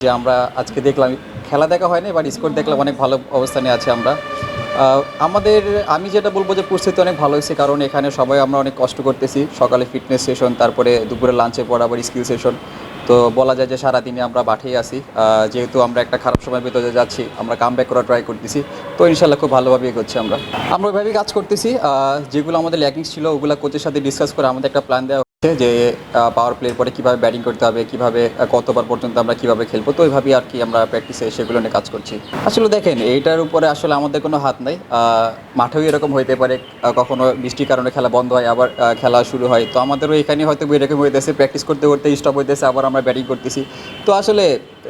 যে আমরা আজকে দেখলাম খেলা দেখা হয়নি বাট স্কোর দেখলাম অনেক ভালো অবস্থানে আছে আমরা। আমাদের আমি যেটা বলব যে পরিস্থিতি অনেক ভালো হয়েছে কারণ এখানে সবাই আমরা অনেক কষ্ট করতেছি। সকালে ফিটনেস সেশন তারপরে দুপুরে লাঞ্চে পর আবার স্কিল সেশন তো বলা যায় যে সারাদিনে আমরা আছি। আহ, যেহেতু আমরা একটা খারাপ সময়ের ভিতরে যাচ্ছি আমরা কাম ব্যাক করা ট্রাই করতেছি। তো ইনশাল্লাহ খুব ভালোভাবে এগোচ্ছি আমরা। আমরা ওইভাবেই কাজ করতেছি। যেগুলো আমাদের ল্যাকিংস ছিল ওগুলো কোচের সাথে ডিসকাস করে আমাদের একটা প্ল্যান দেওয়া যে পাওয়ার প্লের পরে কীভাবে ব্যাটিং করতে হবে, কীভাবে কতবার পর্যন্ত আমরা কীভাবে খেলব, তো ওইভাবেই আর কি আমরা প্র্যাকটিসে সেগুলো নিয়ে কাজ করছি। আসলে দেখেন, এইটার উপরে আসলে আমাদের কোনো হাত নাই। মাঠেও এরকম হইতে পারে কখনো বৃষ্টির কারণে খেলা বন্ধ হয়, আবার খেলা শুরু হয়। তো আমাদেরও এখানে হয়তো এরকম হইতেছে প্র্যাকটিস করতে করতে স্টপ হইতেছে, আবার আমরা ব্যাটিং করতেছি। তো আসলে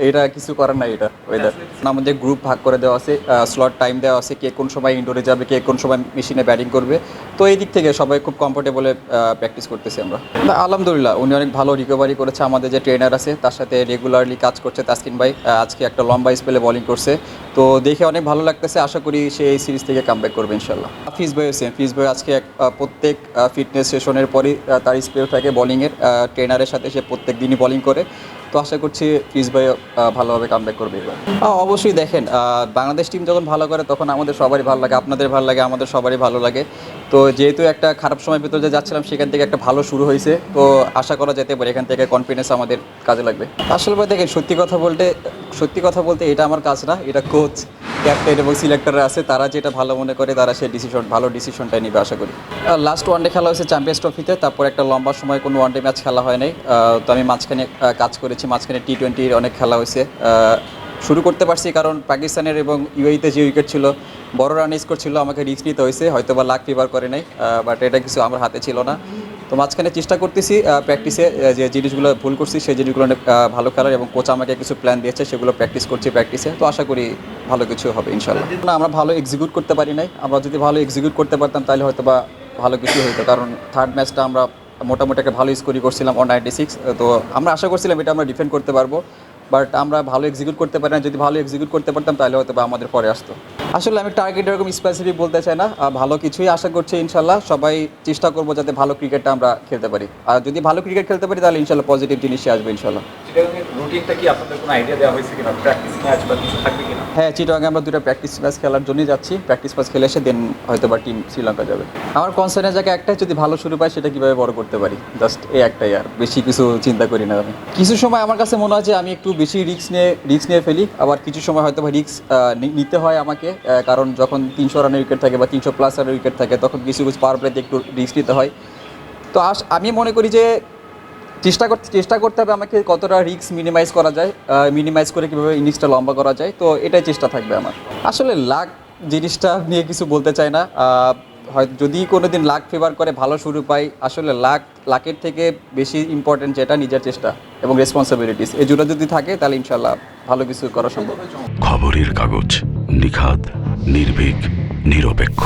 এটা কিছু করার নাই এটা ওয়েদার আমাদের গ্রুপ ভাগ করে দেওয়া আছে স্লট টাইম দেওয়া আছে, কে কোন সময় ইনডোরে যাবে, কে কোন সময় মেশিনে ব্যাটিং করবে। তো এই দিক থেকে সবাই খুব কমফোর্টেবলে প্র্যাকটিস করতেছি আমরা। না, আলহামদুলিল্লাহ উনি অনেক ভালো রিকভারি করেছে আমাদের যে ট্রেনার আছে তার সাথে রেগুলারলি কাজ করছে তাসকিন ভাই। আজকে একটা লম্বা স্পেলে বোলিং করছে। তো দেখে অনেক ভালো লাগতেছে আশা করি সে এই সিরিজ থেকে কামব্যাক করবে ইনশাল্লাহ ফিজ ভাই সেম ফিজ ভাই আজকে এক, প্রত্যেক ফিটনেস সেশনের পরই তার স্পেল থাকে বলিংয়ের ট্রেনারের সাথে সে প্রত্যেক দিনই বলিং করে। তো আশা করছি ফিজ ভাই ভালোভাবে কাম ব্যাক করবে এবার। অবশ্যই দেখেন বাংলাদেশ টিম যখন ভালো করে তখন আমাদের সবারই ভালো লাগে আপনাদের ভালো লাগে আমাদের সবারই ভালো লাগে। তো যেহেতু একটা খারাপ সময় ভিতরে যে যাচ্ছিলাম সেখান থেকে একটা ভালো শুরু হয়েছে। তো আশা করা যেতে পারে এখান থেকে কনফিডেন্স আমাদের কাজে লাগবে। আসলে ভাই দেখেন সত্যি কথা বলতে সত্যি কথা বলতে এটা আমার কাজ না এটা কোচ ক্যাপ্টেন এবং সিলেক্টররা আছে, তারা যেটা ভালো মনে করে, তারা সেই ডিসিশন ভালো ডিসিশনটাই নিবে আশা করি। লাস্ট ওয়ানডে খেলা হয়েছে চ্যাম্পিয়ন্স ট্রফিতে তারপর একটা লম্বা সময় কোনো ওয়ানডে ম্যাচ খেলা হয় নাই। তো আমি মাঝখানে কাজ করেছি, মাঝখানে টি টোয়েন্টির অনেক খেলা হয়েছে। শুরু করতে পারছি কারণ পাকিস্তানের এবং ইউএইতে যে উইকেট ছিল বড় রান স্কোর ছিল আমাকে রিস্ক নিতে হয়েছে হয়তো বা লাক ফিভার করে নাই বাট এটা কিছু আমার হাতে ছিল না। তো মাঝখানে চেষ্টা করতেছি প্র্যাকটিসে যে জিনিসগুলো ভুল করছি, সেই জিনিসগুলো অনেক ভালো খেলার এবং কোচ আমাকে কিছু প্ল্যান দিয়েছে, সেগুলো প্র্যাকটিস করছি প্র্যাকটিসে তো আশা করি ভালো কিছু হবে ইনশাল্লাহ না, আমরা ভালো এক্সিকিউট করতে পারি নাই। আমরা যদি ভালো এক্সিকিউট করতে পারতাম, তাহলে হয়তো বা ভালো কিছু হইতো। কারণ থার্ড ম্যাচটা আমরা মোটামুটি একটা ভালো স্কোরই করছিলাম ওয়ান নাইনটি সিক্স তো আমরা আশা করছিলাম এটা আমরা ডিফেন্ড করতে পারব। বাট আমরা ভালো এক্সিকিউট করতে পারি না। যদি ভালো এক্সিকিউট করতে পারতাম, তাহলে হয়তো বা আমাদের পরে আসতো। আসলে আমি টার্গেট এরকম স্পেসিফিক বলতে চাই না। ভালো কিছুই আশা করছি ইনশাল্লাহ। সবাই চেষ্টা করব যাতে ভালো ক্রিকেটটা আমরা খেলতে পারি। আর যদি ভালো ক্রিকেট খেলতে পারি, তাহলে ইনশাল্লাহ পজিটিভ জিনিসই আসবে ইনশাল্লাহ। রুটিনটা কি আপনাদের কোনো আইডিয়া দেওয়া হয়েছে কিনা? প্র্যাকটিস ম্যাচ বা কিছু থাকবে কিনা? হ্যাঁ চিটাগাঙ্গে আমরা দুটো প্র্যাকটিস ম্যাচ খেলার জন্যই যাচ্ছি। প্র্যাকটিস ম্যাচ খেলে এসে দেন হয়তো বা টিম শ্রীলঙ্কা যাবে। আমার কনসার্নের জায়গায় একটাই যদি ভালো শুরু পাই, সেটা কীভাবে বড় করতে পারি? জাস্ট এই একটাই আর। বেশি কিছু চিন্তা করি না আমি। কিছু সময় আমার কাছে মনে হয় যে আমি একটু বেশি রিস্ক নিয়ে রিস্ক নিয়ে ফেলি। আবার কিছু সময় হয়তো বা রিস্ক নিতে হয় আমাকে। কারণ যখন তিনশো রানের উইকেট থাকে বা তিনশো প্লাস রানের উইকেট থাকে, তখন কিছু কিছু পাওয়ার প্লেতে একটু রিস্ক নিতে হয়। তো আস, আমি মনে করি যে চেষ্টা করতে চেষ্টা করতে হবে আমাকে কতটা রিস্ক মিনিমাইজ করা যায় মিনিমাইজ করে কীভাবে ইনিংসটা লম্বা করা যায়। তো এটাই চেষ্টা থাকবে আমার। আসলে লাক জিনিসটা নিয়ে কিছু বলতে চাই না। হয়তো যদি কোনো দিন লাক ফেভার করে, ভালো শুরু পাই, আসলে লাক লাকের থেকে বেশি ইম্পর্টেন্ট যেটা নিজের চেষ্টা এবং রেসপন্সিবিলিটিস এই দুটো যদি থাকে, তাহলে ইনশাল্লাহ ভালো কিছু করা সম্ভব। খবরের কাগজ নিখাদ, নির্ভীক, নিরপেক্ষ।